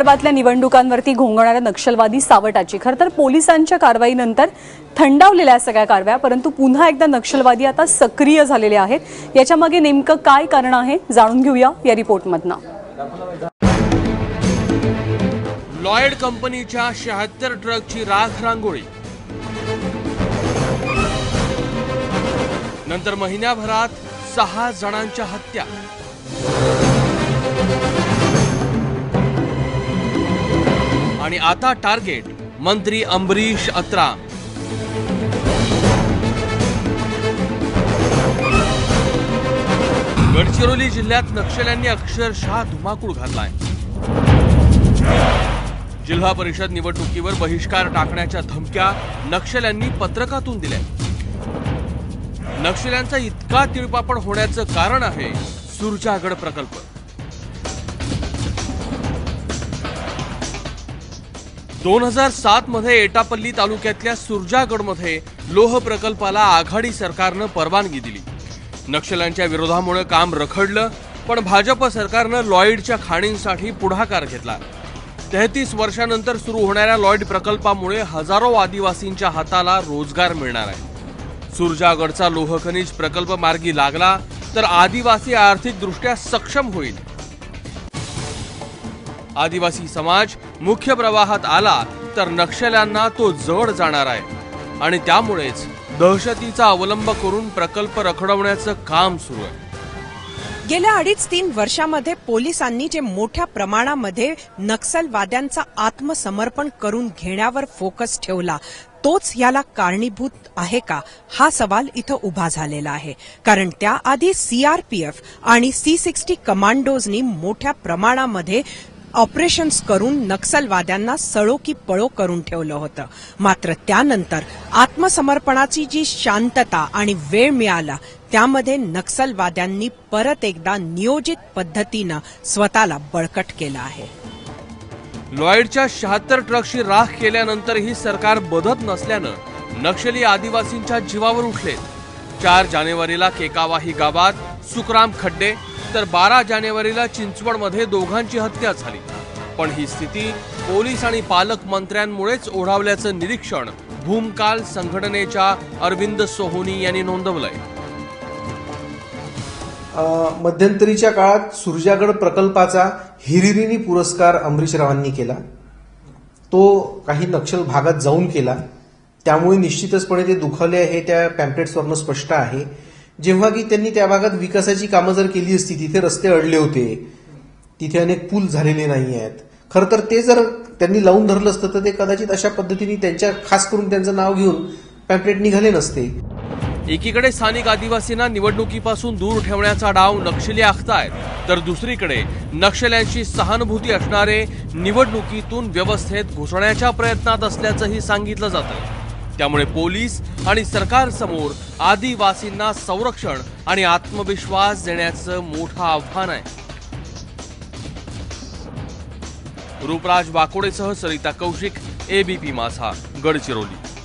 विदर्भातल्या निवडणुकांवरती घोंगणाऱ्या नक्षलवादी सावटाची. खरं तर पोलिसांच्या कारवाईनंतर थंडावलेल्या सगळ्या कारवाया परंतु पुन्हा एकदा नक्षलवादी आता सक्रिय झालेले आहेत. याच्यामागे नेमकं काय कारण आहे जाणून घेऊया या रिपोर्टमधनं. लॉयड कंपनीच्या शहात्तर ट्रकची राख रांगोळी. नंतर महिन्याभरात सहा जणांच्या हत्या. आता टार्गेट मंत्री अंबरीश अत्राम गडचिरोली जिल्ह्यात नक्षल्यांनी अक्षरशः धुमाकूळ घातलाय. जिल्हा परिषद निवडणुकीवर बहिष्कार टाकण्याच्या धमक्या नक्षल्यांनी पत्रकातून दिल्या नक्षल्यांचा इतका तिळपापड होण्याचं कारण आहे सुरजागड प्रकल्प. दोन हजार सात मध्ये एटापल्ली तालुक्यातल्या सुरजागडमध्ये लोह प्रकल्पाला आघाडी सरकारनं परवानगी दिली. नक्षल्यांच्या विरोधामुळे काम रखडलं पण भाजप सरकारनं लॉईडच्या खाणींसाठी पुढाकार घेतला. तेहतीस वर्षानंतर सुरू होणाऱ्या लॉईड प्रकल्पामुळे हजारो आदिवासींच्या हाताला रोजगार मिळणार आहे. सुरजागडचा लोहखनिज प्रकल्प मार्गी लागला तर आदिवासी आर्थिकदृष्ट्या सक्षम होईल. आदिवासी समाज मुख्य प्रवाहात आला तर नक्षल्यांना तो जड जाणार आहे. आणि त्यामुळेच दहशतीचा अवलंब करून प्रकल्प रखडवण्याचं काम सुरू आहे. गेल्या अडीच तीन वर्षामध्ये पोलिसांनी जे मोठ्या प्रमाणामध्ये नक्षलवाद्यांचा आत्मसमर्पण करून घेण्यावर फोकस ठेवला तोच याला कारणीभूत आहे का हा सवाल इथं उभा झालेला आहे. कारण त्याआधी सीआरपीएफ आणि सी सिक्स्टी कमांडोजनी मोठ्या प्रमाणामध्ये ऑपरेशन्स करून नक्षलवाद्यांना सळो की पळो करून ठेवलं होतं. मात्र त्यानंतर आत्मसमर्पणाची जी शांतता आणि वेळ मिळाला त्यामध्ये नक्षलवाद्यांनी परत एकदा नियोजित पद्धतीनं स्वतःला बळकट केलं आहे. लॉयडच्या शहात्तर ट्रकशी राख केल्यानंतरही सरकार बदत नसल्यानं नक्षली आदिवासींच्या जीवावर उठले चार जानेवारीला केकावाही गावात सुकराम खड्डे तर बारा जानेवारीला चिंचवडमध्ये दोघांची हत्या झाली. पण ही स्थिती पोलीस आणि पालकमंत्र्यांमुळेच ओढावल्याचं निरीक्षण भूमकाल संघटनेच्या अरविंद सोहोनी यांनी नोंदवलंय. मध्यंतरीच्या काळात सुरजागड प्रकल्पाचा हिरिरीनी पुरस्कार अमरीश रावांनी केला. तो काही नक्षल भागात जाऊन केला. त्यामुळे निश्चितचपणे ते दुखावले हे त्या पॅम्पलेट्सवरनं स्पष्ट आहे. जेव्हा की त्यांनी त्या भागात विकासाची कामं जर केली असती तिथे रस्ते अडले होते तिथे अनेक पूल झालेले नाही आहेत. खरं तर ते जर त्यांनी लावून धरलं असतं तर ते कदाचित अशा पद्धतीने त्यांच्या खास करून त्यांचं नाव घेऊन पॅम्पलेट निघाले नसते. एकीकडे स्थानिक आदिवासींना निवडणुकीपासून दूर ठेवण्याचा डाव नक्षली आखतायत तर दुसरीकडे नक्षल्यांशी सहानुभूती असणारे निवडणुकीतून व्यवस्थेत घुसण्याच्या प्रयत्नात असल्याचंही सांगितलं जातं. त्यामुळे पोलीस आणि सरकारसमोर आदिवासींना संरक्षण आणि आत्मविश्वास देण्याचं मोठं आव्हान आहे. रूपराज वाकोडेसह सरिता कौशिक एबीपी माझा गडचिरोली.